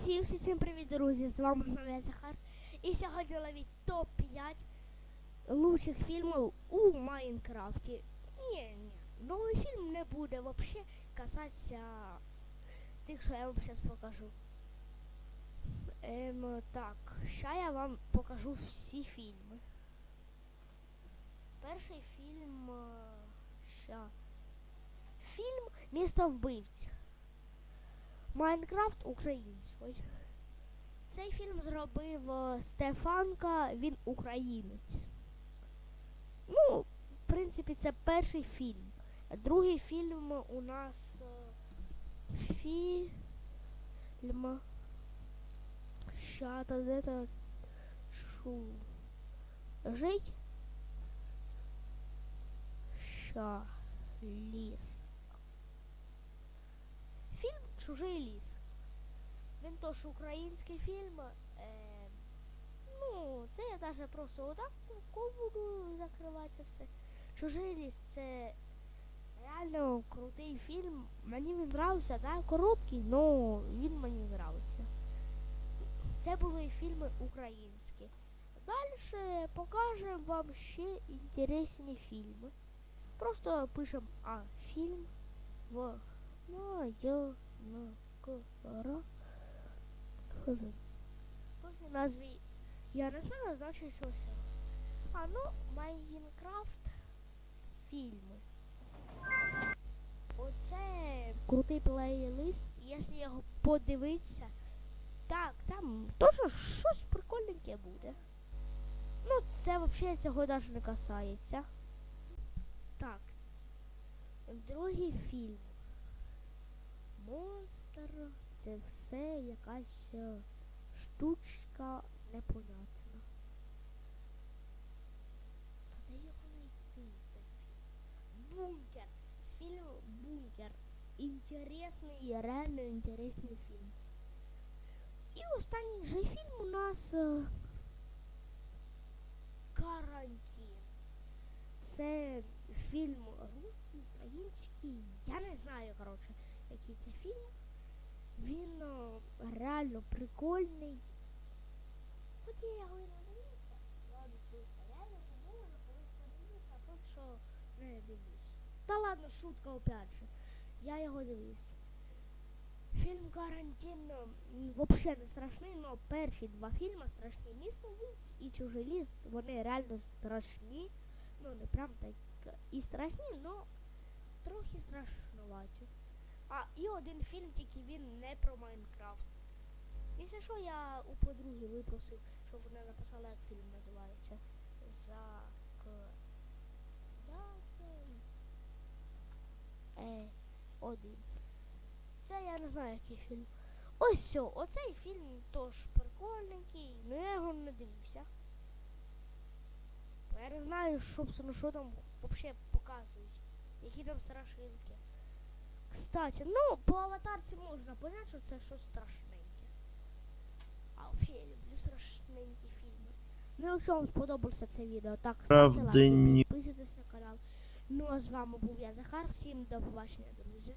Усім всім привіт, друзі! З вами знову Захар. І сьогодні ловіть топ-5 лучших фільмів у Майнкрафті. Ні, ні, новий фільм не буде взагалі касатися тих, що я вам зараз покажу. Ем, так, ща я вам покажу всі фільми. Перший фільм. е, Ща. Фільм Місто вбивць. Майнкрафт українською. Цей фільм зробив е, Стефанка, він українець. Ну, в принципі, це перший фільм. Другий фільм у нас е, фільм. Ща та де то шу. Жий. Ща. Ліс. Фільм Чужий ліс. Він теж український фільм. Е, ну, це я навіть просто отак буду закривати це все. Чужий ліс це реально крутий фільм. Мені він нравився, да? короткий, але він мені нравиться. Це були фільми українські. Далі покажемо вам ще інтересні фільми. Просто пишемо А, фільм в моя кора. Кожній назві я не знаю, значить що все. А ну, Майнкрафт фільми. Оце крутий плейлист, якщо його подивитися. Так, там теж щось прикольненьке буде. Ну, це взагалі цього навіть не касається. Так. Другий фільм. Монстр це все якась е, штучка непонятна. Та де його знайти? Бункер. Фільм Бункер. Інтересний, реально інтересний фільм. І останній же фільм у нас е, Карантин. Це фільм русський, український, я не знаю, коротше, який це фільм. Він о, реально прикольний. Хоч я його і не дивився. Ладно, шутка. Я його думала, колись подивився, а поки що не дивлюсь. Та ладно, шутка опять же. Я його дивився. Фільм Карантин взагалі не страшний, але перші два фільми страшні. Місто вбивць і чужий ліс, вони реально страшні. Ну, не так і страшні, але трохи страшнуваті. А, і один фільм, тільки він не про Майнкрафт. Якщо що, я у подруги випросив, щоб вона написала, як фільм називається. За Е, один. Це я не знаю, який фільм. Ось все, оцей фільм теж прикольненький, але я його не дивився. Я не знаю, що, що там взагалі показують. Які там страшилки. Кстати, ну, по аватарці можна поняти, що це щось страшненьке. А взагалі я люблю страшненькі фільми. Ну, якщо вам сподобався це відео, так ставте лайки, підписуйтесь на канал. Ну а з вами був я Захар. Всім до побачення, друзі.